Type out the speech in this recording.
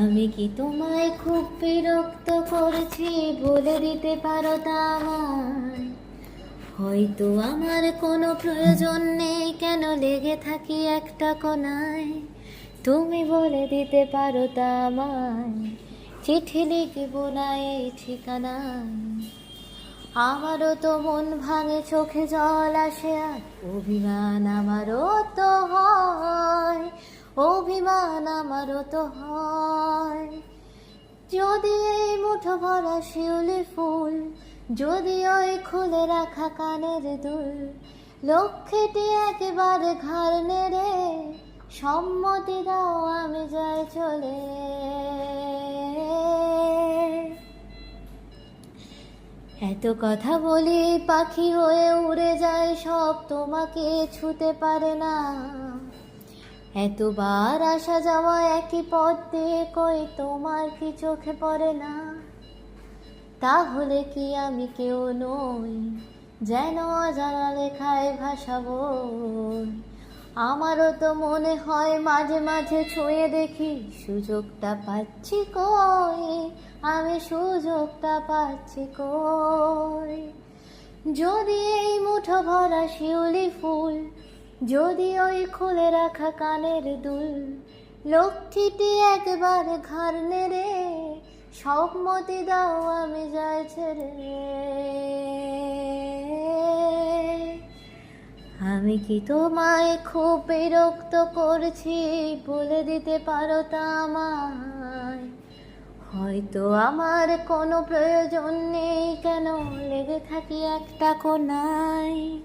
আমি কি তোমায় খুব বিরক্ত করছি বলে দিতে পারো তামায় হয়তো আমার কোনো প্রয়োজন নেই, কেন লেগে থাকি একটা কোনায় তুমি বলে দিতে পারো তা আমায়, চিঠি লিখব না এই ঠিকানায়? আমারও তো মন ভাঙে, চোখে জল আসে আর অভিমান আমারও তো হয়। অভিমান আমারও তো হয়। যদি এই মুঠো ভরা শিউলি ফুল, যদি ওই খুলে রাখা কানের দুল লক্ষ্যটি একেবারে ঘাড় নেড়ে সম্মতি দাও আমি যাই চলে। এত কথা বলি পাখি হয়ে উড়ে যায়, সব তোমাকে ছুতে পারে না। এতবার আসা যাওয়া একই পথ দিয়ে কই তোমার কি চোখে পড়ে না? তাহলে কি আমি কেউ নই যেন অজানা লেখায় ভাসাবো আমারও তো মনে হয় মাঝে মাঝে ছুঁয়ে দেখি, সুযোগটা পাচ্ছি কই? আমি সুযোগটা পাচ্ছি কই? যদি এই মুঠো ভরা শিউলি ফুল যদি ওই খুলে রাখা কানের দুল লক্ষ্মীটি একবার ঘর নেড়ে সম্মতি দাও আমি যাই ছেড়ে। আমি কি তোমায় খুব বিরক্ত করছি বলে দিতে পারো আমায়? হয়তো আমার কোনো প্রয়োজন নেই, কেন লেগে থাকি একটা কোনায়?